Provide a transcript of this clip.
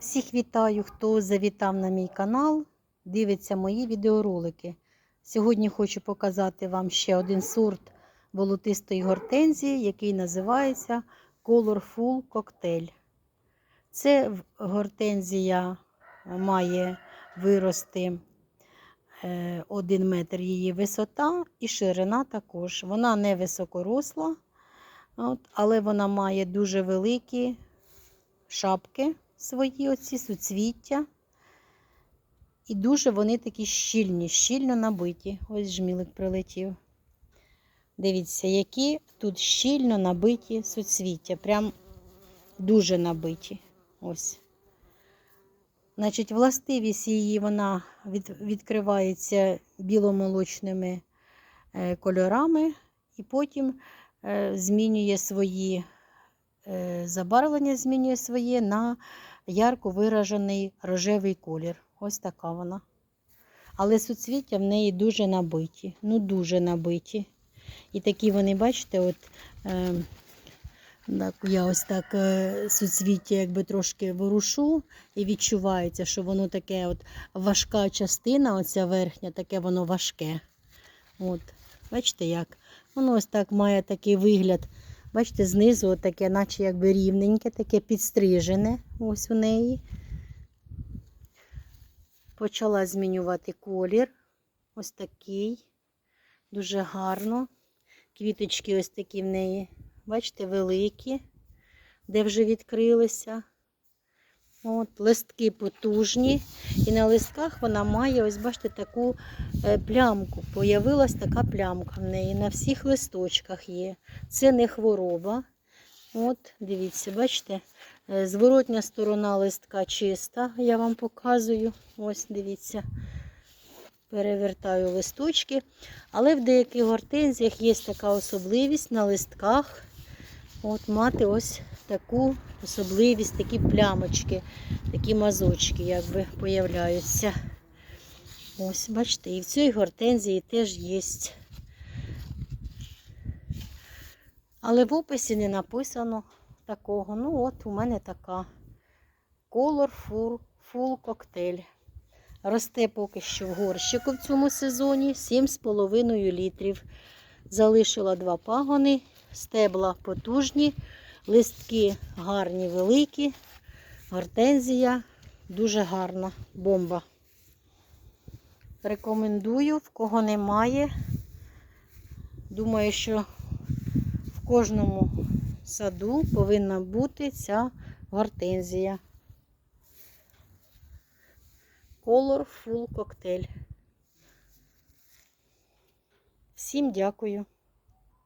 Всіх вітаю, хто завітав на мій канал, дивиться мої відеоролики. Сьогодні хочу показати вам ще один сорт волотистої гортензії, який називається Colorful Cocktail. Це гортензія має вирости 1 метр її висота і ширина також. Вона не високоросла, але вона має дуже великі шапки свої оці суцвіття. І дуже вони такі щільні, щільно набиті. Ось жмілик прилетів. Дивіться, які тут щільно набиті суцвіття. Прям дуже набиті. Ось. Значить, властивість її вона від, відкривається біломолочними е, кольорами, і потім е, змінює свої забарвлення, змінює своє на ярко виражений рожевий колір. Ось така вона. Але суцвіття в неї дуже набиті. Ну, дуже набиті. І такі вони, бачите, от е, так, я ось так е, суцвіття якби трошки ворушу і відчувається, що воно таке от важка частина, оця верхня, таке воно важке. От, Бачите, як? Воно ось так має такий вигляд. Бачите, знизу таке, наче якби рівненьке, таке підстрижене ось у неї. Почала змінювати колір. Ось такий. Дуже гарно. Квіточки ось такі в неї, бачите, великі, де вже відкрилися. От, Листки потужні. І на листках вона має, ось бачите, таку е, плямку. Появилась така плямка в неї. На всіх листочках є. Це не хвороба. От, дивіться, бачите, е, зворотня сторона листка чиста, я вам показую. Ось, дивіться. Перевертаю листочки. Але в деяких гортензіях є така особливість на листках. От мати ось таку особливість, такі плямочки, такі мазочки, якби появляються. Ось, бачите, і в цій гортензії теж є. Але в описі не написано такого. Ну, от у мене така Color Full, Cocktail. Росте поки що в горщику в цьому сезоні 7,5 літрів. Залишила два пагони, стебла потужні, листки гарні, великі, гортензія дуже гарна, бомба. Рекомендую, в кого немає. Думаю, що в кожному саду повинна бути ця гортензія. Colorful коктейль. Всім дякую.